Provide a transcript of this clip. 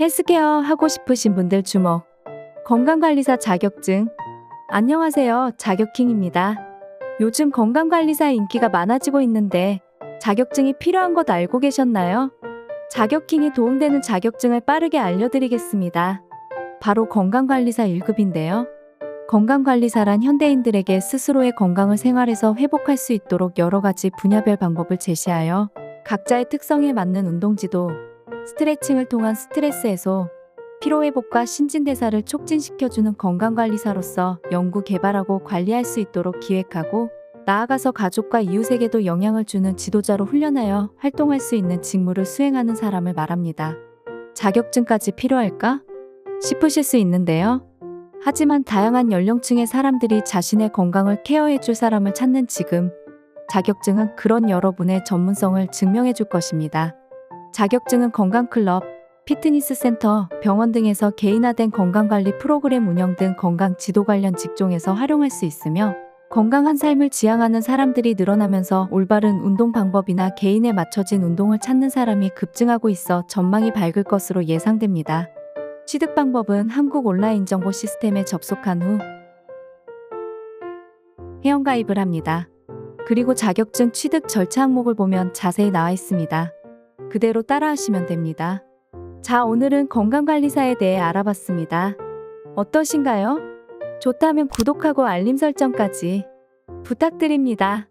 헬스케어 하고 싶으신 분들 주목. 건강관리사 자격증. 안녕하세요. 자격킹입니다. 요즘 건강관리사 인기가 많아지고 있는데 자격증이 필요한 것 알고 계셨나요? 자격킹이 도움되는 자격증을 빠르게 알려드리겠습니다. 바로 건강관리사 1급인데요. 건강관리사란 현대인들에게 스스로의 건강을 생활에서 회복할 수 있도록 여러 가지 분야별 방법을 제시하여 각자의 특성에 맞는 운동 지도, 스트레칭을 통한 스트레스 해소, 피로회복과 신진대사를 촉진시켜주는 건강관리사로서 연구 개발하고 관리할 수 있도록 기획하고 나아가서 가족과 이웃에게도 영향을 주는 지도자로 훈련하여 활동할 수 있는 직무를 수행하는 사람을 말합니다. 자격증까지 필요할까? 싶으실 수 있는데요. 하지만 다양한 연령층의 사람들이 자신의 건강을 케어해 줄 사람을 찾는 지금, 자격증은 그런 여러분의 전문성을 증명해 줄 것입니다. 자격증은 건강클럽, 피트니스 센터, 병원 등에서 개인화된 건강관리 프로그램 운영 등 건강 지도 관련 직종에서 활용할 수 있으며 건강한 삶을 지향하는 사람들이 늘어나면서 올바른 운동 방법이나 개인에 맞춰진 운동을 찾는 사람이 급증하고 있어 전망이 밝을 것으로 예상됩니다. 취득 방법은 한국 온라인 정보 시스템에 접속한 후 회원가입을 합니다. 그리고 자격증 취득 절차 항목을 보면 자세히 나와 있습니다. 그대로 따라하시면 됩니다. 자, 오늘은 건강관리사에 대해 알아봤습니다. 어떠신가요? 좋다면 구독하고 알림 설정까지 부탁드립니다.